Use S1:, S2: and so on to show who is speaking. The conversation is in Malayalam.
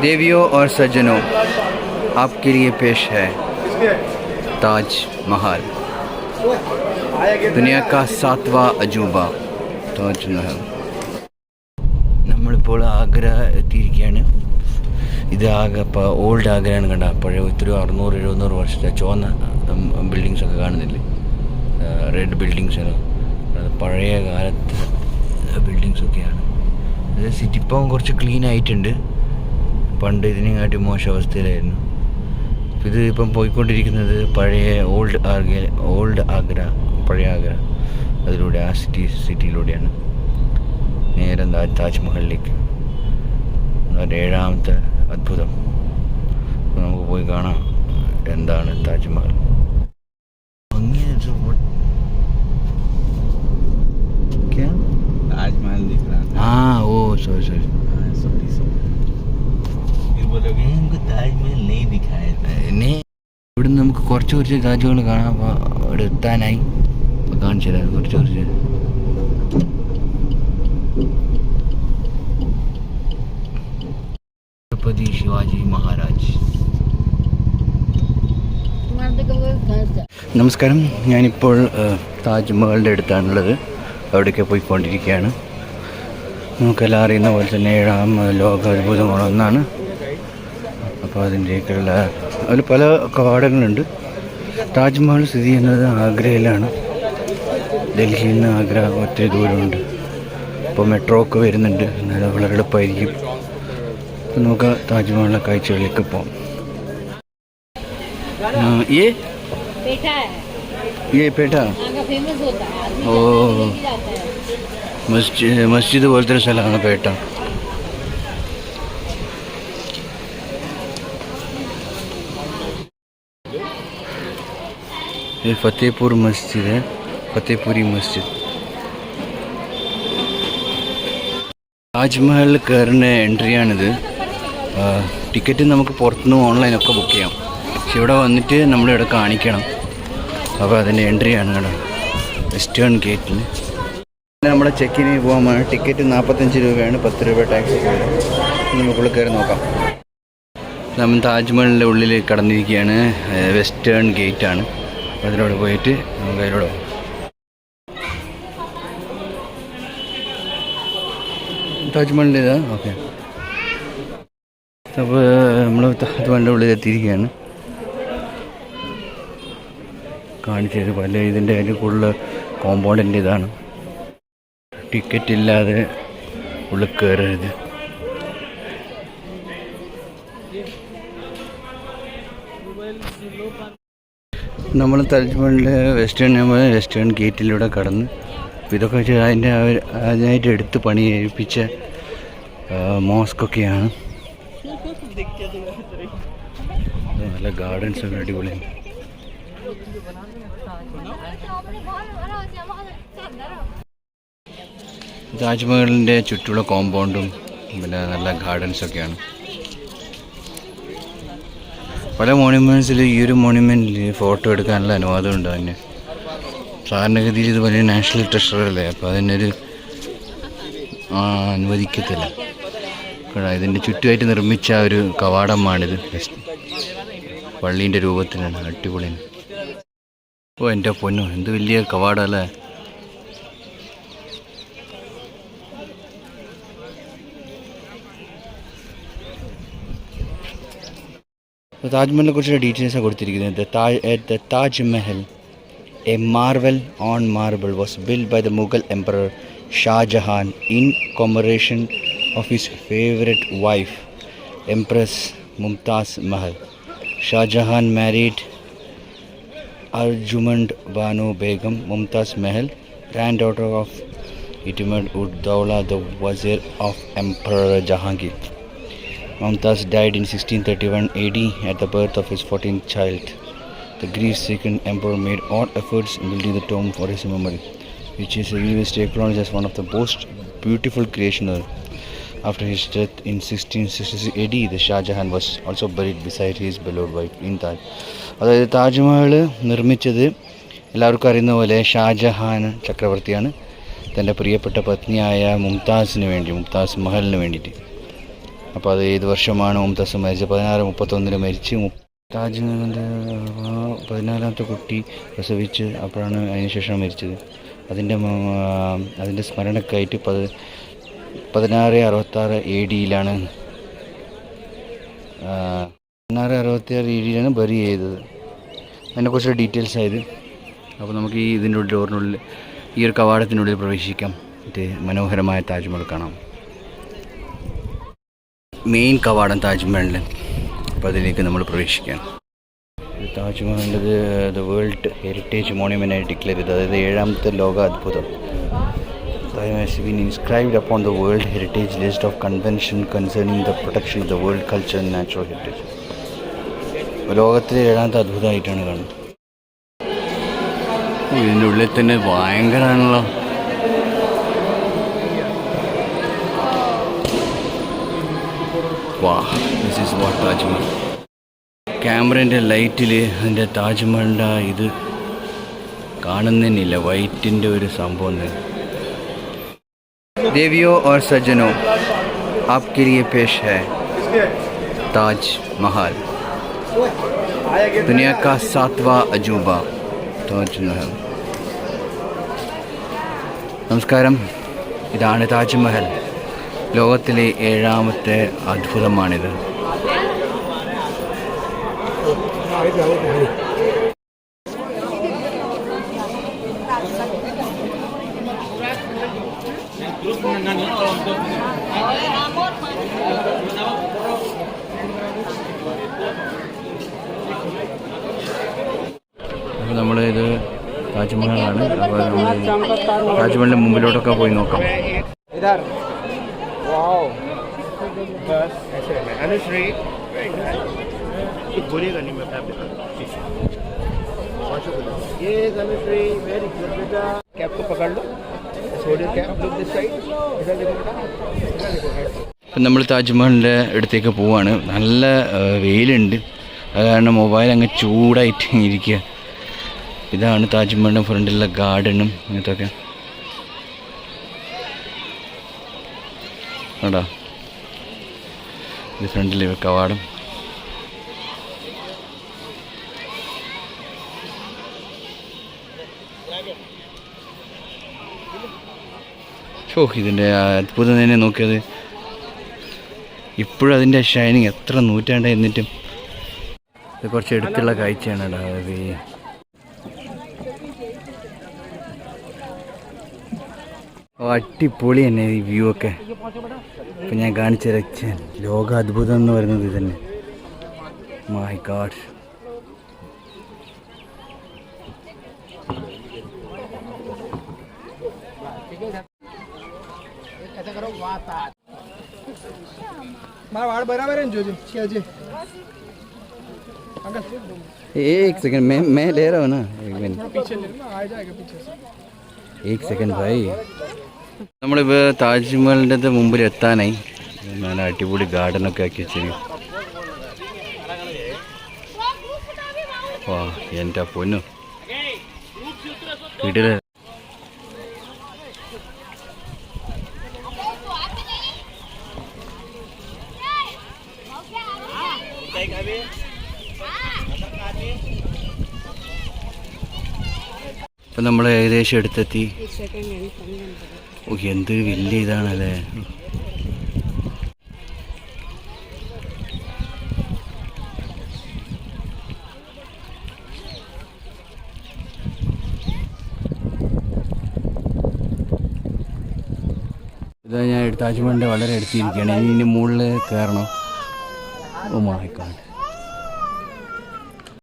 S1: देवियों और सज्जनों आपके लिए पेश है ताज महल दुनिया का सातवां अजूबा താജ് മഹൽ നമ്മളിപ്പോൾ ആഗ്ര എത്തിയിരിക്കുകയാണ് ഇത് ആകെ ഇപ്പോൾ ഓൾഡ് ആഗ്രയാണ് കണ്ട പഴയ ഒത്തിരി അറുന്നൂറ് എഴുന്നൂറ് വർഷത്തെ ചുവന്ന ബിൽഡിങ്സ് ഒക്കെ കാണുന്നില്ലേ റെഡ് ബിൽഡിങ്സ് അത് പഴയ കാലത്തെ ബിൽഡിങ്സ് ഒക്കെയാണ് അത് സിറ്റി ഇപ്പം കുറച്ച് ക്ലീൻ ആയിട്ടുണ്ട് പണ്ട് ഇതിനെക്കാട്ടി മോശം അവസ്ഥയിലായിരുന്നു ഇത് ഇപ്പം പോയിക്കൊണ്ടിരിക്കുന്നത് പഴയ ഓൾഡ് ആഗ്ര ഓൾഡ് ആഗ്ര പഴയ ആഗ്ര. അതിലൂടെ ആ സിറ്റി സിറ്റിയിലൂടെയാണ് നേരെ താജ്മഹലിലേക്ക്. ഏഴാമത്തെ അത്ഭുതം. നമുക്ക് പോയി കാണാം. എന്താണ് താജ്മഹൽ? ഇവിടുന്ന് നമുക്ക് കുറച്ച് കുറച്ച് താജുകൾ കാണാം അപ്പോൾ അവിടെ എത്താനായി കാണിച്ചു തരാം കുറച്ച് കുറച്ച്. ഛത്രപതി ശിവാജി മഹാരാജ്. നമസ്കാരം. ഞാനിപ്പോൾ താജ്മഹലിന്റെ അടുത്താണുള്ളത്. അവിടേക്ക് പോയിക്കൊണ്ടിരിക്കുകയാണ്. നമുക്കെല്ലാം അറിയുന്ന പോലെ തന്നെ ഏഴാം ലോക അത്ഭുതങ്ങളൊന്നാണ്. അപ്പോൾ അതിൻ്റെയൊക്കെയുള്ള അതിൽ പല കവാടങ്ങളുണ്ട് താജ്മഹൽ സ്ഥിതി ചെയ്യുന്നത് ആഗ്രയിലാണ് ഡൽഹിയിൽ നിന്ന് ആഗ്ര ഒത്തിരി ദൂരമുണ്ട് ഇപ്പോൾ മെട്രോ ഒക്കെ വരുന്നുണ്ട് എന്നാലും വളരെ എളുപ്പമായിരിക്കും അപ്പോൾ നമുക്ക് താജ്മഹലിലെ കാഴ്ചകളിലേക്ക് പോകാം ആ, ये
S2: पेठा है
S1: ये पेठा
S2: यहाँ का फेमस होता है आदमी
S1: ओ।
S2: जाता है, लेके जाता है
S1: ये फतेहपुर मस्जिद है फतेहपुरी मस्जिद താജ്മഹൽ കയറുന്ന എൻട്രിയാണിത് ആ, ടിക്കറ്റ് നമുക്ക് പുറത്തുനിന്ന് ഓൺലൈനൊക്കെ ബുക്ക് ചെയ്യാം പക്ഷെ ഇവിടെ വന്നിട്ട് നമ്മളിവിടെ കാണിക്കണം അപ്പോൾ അതിൻ്റെ എൻട്രിയാണ് കേട്ടോ വെസ്റ്റേൺ ഗേറ്റിൽ നമ്മുടെ ചെക്കിന് പോകാൻ വേണം ടിക്കറ്റ് നാൽപ്പത്തഞ്ച് രൂപയാണ് പത്ത് രൂപ ടാക്സ് ഒക്കെ വരും നമുക്കുള്ളിൽ കയറി നോക്കാം നമ്മൾ താജ്മഹലിൻ്റെ ഉള്ളിൽ കടന്നിരിക്കുകയാണ് ഏഹ് വെസ്റ്റേൺ ഗേറ്റ് ആണ് അതിലൂടെ പോയിട്ട് നമുക്ക് അതിലൂടെ. താജ്മഹലിന്റെ ഇതാ? ഓക്കെ അപ്പോൾ നമ്മൾ താജ്മഹലിന്റെ ഉള്ളിൽ എത്തിയിരിക്കുകയാണ്. കാണിച്ചത് പല ഇതിന്റെ അതിൽ കൂടുതൽ കോമ്പൗണ്ടിന്റെ ഇതാണ്. ടിക്കറ്റ് ഇല്ലാതെ ഉള്ളിൽ കയറരുത് നമ്മൾ താജ്മഹലിന്റെ വെസ്റ്റേൺ വെസ്റ്റേൺ ഗേറ്റിലൂടെ കടന്ന് ഇതൊക്കെ വെച്ച് അതിന്റെ അതിനായിട്ട് എടുത്ത് പണി ഏൽപ്പിച്ച മോസ്കൊക്കെയാണ്. നല്ല ഗാർഡൻസ് ഒക്കെ അടിപൊളിയാണ് താജ്മഹലിന്റെ ചുറ്റുള്ള കോമ്പൗണ്ടും പിന്നെ നല്ല ഗാർഡൻസ് ഒക്കെയാണ്. പല മോണ്യുമെന്റ്സിൽ ഈ ഒരു മോണ്യുമെന്റിൽ ഫോട്ടോ എടുക്കാനുള്ള അനുവാദം ഉണ്ട് അതിന്. സാധാരണഗതിയിൽ ഇത് വലിയ നാഷണൽ ട്രഷറല്ലേ അപ്പോൾ അതിനൊരു അനുവദിക്കത്തില്ല. ഇതിന്റെ ചുറ്റുമായിട്ട് നിർമ്മിച്ച ഒരു കവാടമാണിത്. പള്ളീന്റെ രൂപത്തിലാണ് അടിപൊളിയാണ്. ഓ എന്റെ പൊന്നു എന്ത് വലിയ So Taj Mahal குறிச்ச டீடைல்ஸ் கொடுத்திருக்கிறது the Taj at the Taj Mahal a marvel on marble was built by the Mughal emperor Shah Jahan in commemoration of his favorite wife Empress Mumtaz Mahal Shah Jahan married Arjumand Banu Begum Mumtaz Mahal granddaughter of Itimad ud Daula the wazir of Emperor Jahangir Mumtaz died in 1631 AD at the birth of his 14th child. The grief-stricken emperor made all efforts in building the tomb for his memory, which is universally acknowledged as one of the most beautiful creations. After his death in 1666 AD, the Shah Jahan was also buried beside his beloved wife in Taj. അതായത് താജ്മഹൽ നിർമ്മിച്ചത് എല്ലാവർക്കും അറിയുന്ന പോലെ ഷാജഹാൻ ചക്രവർത്തിയാണ് തന്റെ പ്രിയപ്പെട്ട പത്നിയായ മുംതാസിന് വേണ്ടി മുംതാസ് മഹലിന് വേണ്ടിയിട്ട് അപ്പോൾ അത് ഏത് വർഷമാണ് മുംതാസ് മരിച്ചത്? പതിനാറ് മുപ്പത്തൊന്നിന് മരിച്ച് താജ്മഹലിന്റെ പതിനാലാമത്തെ കുട്ടി പ്രസവിച്ച് അപ്പോഴാണ് അതിനുശേഷം മരിച്ചത്. അതിന്റെ അതിന്റെ സ്മരണക്കായിട്ട് പത് പതിനാറ് അറുപത്താറ് എ ഡിയിലാണ് പതിനാറ് അറുപത്തിയാറ് എ ഡിയിലാണ് ബറി ചെയ്തത് അതിനെക്കുറിച്ച് ഡീറ്റെയിൽസ് ആയത്. അപ്പോൾ നമുക്ക് ഈ ഇതിന്റെ ഉള്ളിൽ ഡോറിനുള്ളിൽ ഈ ഒരു കവാടത്തിനുള്ളിൽ പ്രവേശിക്കാം. മറ്റേ മനോഹരമായ താജ്മഹൽ കാണാം. മെയിൻ കവാടം താജ്മഹലിൽ അപ്പോൾ അതിലേക്ക് നമ്മൾ പ്രവേശിക്കാം താജ്മഹലിന്റെ ദ വേൾഡ് ഹെറിറ്റേജ് മോണ്യുമെന്റ് ആയി ഡിക്ലെയർ ചെയ്തത്. അതായത് ഏഴാമത്തെ ലോക അത്ഭുതം. Taj Mahal been inscribed upon the World Heritage List of Convention concerning the protection of the world culture and natural heritage. ലോകത്തിലെ ഏഴാമത്തെ അത്ഭുതമായിട്ടാണ് കാണുന്നത്. ഇതിന്റെ ഉള്ളിൽ തന്നെ ഭയങ്കരമാണല്ലോ വാ ദിസ് ഈസ് വാട്ട് താജ്മഹൽ ക്യാമറേന്റെ ലൈറ്റിൽ അതിന്റെ താജ്മഹലിന്റെ ഇത് കാണുന്നതിനില്ല വൈറ്റിന്റെ ഒരു സംഭവം തന്നെ. ദേവിയോ ഓർ സജ്ജനോ आपके लिए पेश है ताज महल दुनिया का सातवां താജ് മഹൽ നമസ്കാരം ഇതാണ് താജ്മഹൽ. ലോകത്തിലെ ഏഴാമത്തെ അത്ഭുതമാണിത്. ഇത് താജ്മഹലാണ്. അപ്പോൾ നമ്മൾ താജ്മഹലിന്റെ മുമ്പിലോട്ടൊക്കെ പോയി നോക്കാം.
S3: इधर वाओ बस ऐसे रहना है अनुश्री कुछ बोलिएगा नहीं मैं पैप देता ये अनुश्री वेरी गुड बेटा कैप को पकड़ लो छोड़िए कैप लुक दिस साइड इधर देखो बेटा इधर देखो head.
S1: ഇപ്പം നമ്മൾ താജ്മഹലിൻ്റെ അടുത്തേക്ക് പോവാണ് നല്ല ആ, വെയിലുണ്ട് അത് കാരണം മൊബൈൽ അങ്ങ് ചൂടായിട്ട് ഇരിക്കുക ഇതാണ് താജ്മഹലിൻ്റെ ഫ്രണ്ടിലുള്ള ഗാർഡനും ഇങ്ങനത്തൊക്കെ കണ്ടോ ഇത് ഫ്രണ്ടിൽ കവാടം. ഷോ ഇതിന്റെ അത്ഭുതം തന്നെ നോക്കിയത്. ഇപ്പോഴും അതിന്റെ ഷൈനിങ് എത്ര നൂറ്റാണ്ട് എന്നിട്ടും. ഇത് കുറച്ച് എടുത്തുള്ള കാഴ്ചയാണ് അതായത് അടിപൊളി തന്നെ ഈ വ്യൂ ഒക്കെ. ഇപ്പം ഞാൻ കാണിച്ച രക്ഷ ലോക അത്ഭുതം എന്ന് പറയുന്നത് ഇത് തന്നെ മൈ ഗാഡ്
S3: મારા વાળ બરાબર હે ને જોજો છે છે अंकल
S1: एक सेकंड मैं मैं ले रहा हूँ ना एक मिनट
S3: पीछे ले लो आ जाएगा पीछे से
S1: ഏക് സെക്കൻഡ് ഭായി നമ്മളിപ്പോൾ താജ്മഹലിന്റെ മുമ്പിൽ എത്താനായി നല്ല അടിപൊളി ഗാർഡനൊക്കെ ആക്കി വെച്ചിന്. വാ എന്റെ പൊന്നു. വീട്ടിൽ ഇപ്പം നമ്മൾ ഏകദേശം എടുത്തെത്തി. ഓ എന്ത് വലിയ ഇതാണല്ലേ? ഇതാ ഞാൻ താജ്മഹലിന്റെ വളരെ അടുത്തിരിക്കുകയാണ് ഇനി മുകളിൽ കയറണം. Oh my God